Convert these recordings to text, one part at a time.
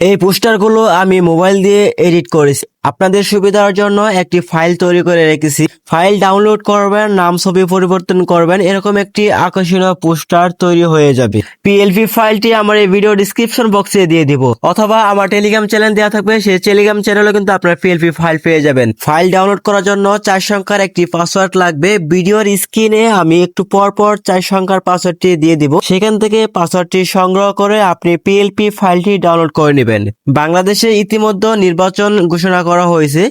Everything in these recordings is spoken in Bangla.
এই পোস্টারগুলো আমি মোবাইল দিয়ে এডিট করেছি। আপনাদের সুবিধার জন্য একটি ফাইল তৈরি করে রেখেছি। ফাইল ডাউনলোড করবেন, নাম, ছবি পরিবর্তন করবেন, এরকম একটি আকর্ষণীয় পোস্টার তৈরি হয়ে যাবে। পিএলপি ফাইলটি আমার এই ভিডিও ডিসক্রিপশন বক্সে দিয়ে দিব। অথবা আমার টেলিগ্রাম চ্যানেল দেওয়া থাকবে সেই টেলিগ্রাম চ্যানেলে কিন্তু আপনার পিএলপি ফাইল পেয়ে যাবেন। ফাইল ডাউনলোড করার জন্য চার সংখ্যার একটি পাসওয়ার্ড লাগবে। ভিডিওর স্ক্রিনে আমি একটু পর পর চার সংখ্যার পাসওয়ার্ডটি দিয়ে দিব। সেখান থেকে পাসওয়ার্ডটি সংগ্রহ করে আপনি পিএলপি ফাইলটি ডাউনলোড করে নেবেন। বাংলাদেশে ইতিমধ্যে নির্বাচন ঘোষণা হয়েছে।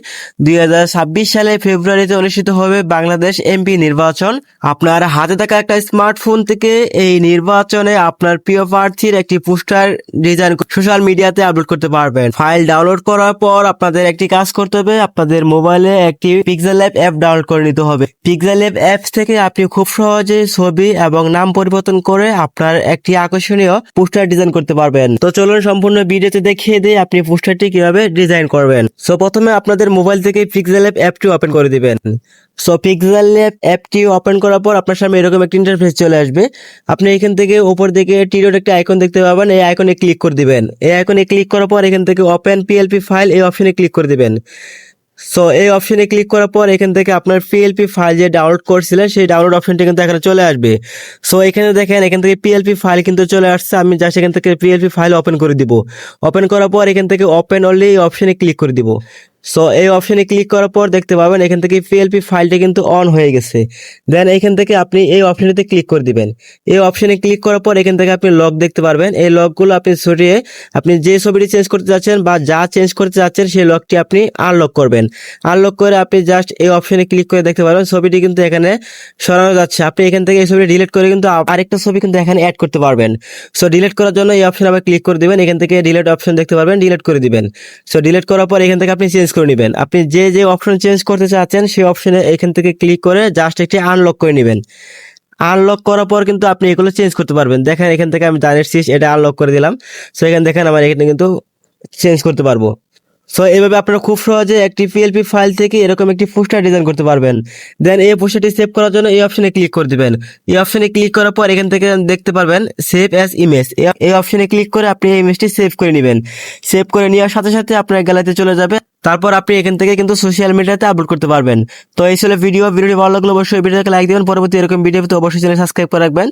দুই হাজার ছাব্বিশ সালে ফেব্রুয়ারিতে অনুষ্ঠিত হবে বাংলাদেশ এমপি নির্বাচন। আপনার হাতে থাকা একটা স্মার্টফোন থেকে এই নির্বাচনে আপনার প্রিয় প্রার্থীর একটি পোস্টার ডিজাইন সোশ্যাল মিডিয়াতে আপলোড করতে পারবেন। ফাইল ডাউনলোড করার পর আপনাদের একটি কাজ করতে হবে। আপনাদের মোবাইলে একটি পিক্সেল অ্যাপ অ্যাপ ডাউনলোড করে নিতে হবে। পিক্সেল অ্যাপ অ্যাপস থেকে আপনি খুব সহজে ছবি এবং নাম পরিবর্তন করে আপনার একটি আকর্ষণীয় পোস্টার ডিজাইন করতে পারবেন। তো চলুন সম্পূর্ণ ভিডিওতে দেখিয়ে দিই আপনি পোস্টারটি কীভাবে ডিজাইন করবেন। সো প্রথমে আপনাদের মোবাইল থেকে পিক্সেল অ্যাপ অ্যাপটি ওপেন করে দিবেন। সো পিক্সেল অ্যাপ অ্যাপটি ওপেন করার পর আপনার সামনে এরকম একটা ইন্টারফেস চলে আসবে। আপনি এখান থেকে ওপর দিকে টিরোড একটা আইকন দেখতে পাবেন, এই আইকনে ক্লিক করে দিবেন। এই আইকনে ক্লিক করার পর এখান থেকে ওপেন পিএলপি ফাইল এই অপশনে ক্লিক করে দিবেন। সো এই অপশনে ক্লিক করার পর এখান থেকে আপনার পিএলপি ফাইল যে ডাউনলোড করছিলেন, সেই ডাউনলোড অপশনটি কিন্তু এখানে চলে আসবে। সো এখানে দেখেন, এখান থেকে পিএলপি ফাইল কিন্তু চলে আসছে। আমি জাস্ট এখান থেকে পিএলপি ফাইল ওপেন করে দিব। ওপেন করার পর এখান থেকে ওপেন অনলি এই অপশনে ক্লিক করে দিব। সো এই অপশনে ক্লিক করার পর দেখতে পাবেন এখান থেকে পিএলপি ফাইলটা কিন্তু অন হয়ে গেছে। দেন এখান থেকে আপনি এই অপশনটিতে ক্লিক করে দিবেন। এই অপশনে ক্লিক করার পর এখান থেকে আপনি লগ দেখতে পারবেন। এই লগগুলো আপনি সরিয়ে আপনি যে ছবিটি চেঞ্জ করতে যাচ্ছেন বা যা চেঞ্জ করতে যাচ্ছেন সেই লগটি আপনি আনলক করবেন। আনলক করে আপনি জাস্ট এই অপশনে ক্লিক করে দেখতে পারবেন। ছবিটি কিন্তু এখানে সরানো যাচ্ছে। আপনি এখান থেকে এই ছবিটি ডিলিট করে কিন্তু আরেকটা ছবি কিন্তু এখানে অ্যাড করতে পারবেন। সো ডিলিট করার জন্য এই অপশন আবার ক্লিক করে দিবেন। এখান থেকে ডিলিট অপশন দেখতে পারবেন। ডিলিট করে দিবেন। সো ডিলিট করার পর এখান থেকে আপনি চেঞ্জ করে নেবেন। আপনি যে যে অপশন চেঞ্জ করতে চাচ্ছেন, সেই অপশনে এখান থেকে ক্লিক করে জাস্ট একটি আনলক করে নেবেন। আনলক করার পর কিন্তু আপনি এগুলো চেঞ্জ করতে পারবেন। দেখেন এখান থেকে আমি ডাইরেক্ট সিস এটা আনলক করে দিলাম। সো এখানে দেখেন আমার এখানে কিন্তু চেঞ্জ করতে পারব। সো এইভাবে আপনারা খুব সহজে একটি পিএলপি ফাইল থেকে এরকম একটি পোস্টার ডিজাইন করতে পারবেন। দেন এই পোস্টারটি সেভ করার জন্য এই অপশনে ক্লিক করে দিবেন। এই অপশনে ক্লিক করার পর এখান থেকে দেখতে পারবেন সেভ অ্যাজ ইমেজ এই অপশনে ক্লিক করে আপনি এই ইমেজটি সেভ করে নেবেন। সেভ করে নেওয়ার সাথে সাথে আপনার গ্যালারিতে চলে যাবে। তারপর আপনি এখান থেকে কিন্তু সোশ্যাল মিডিয়াতে আপলোড করতে পারবেন। তো এই ছিল ভিডিও ভিডিওটি ভালো লাগলে অবশ্যই ভিডিওটাকে লাইক দিবেন। পরবর্তী এরকম ভিডিও অবশ্যই চ্যানেল সাবস্ক্রাইব করে রাখবেন।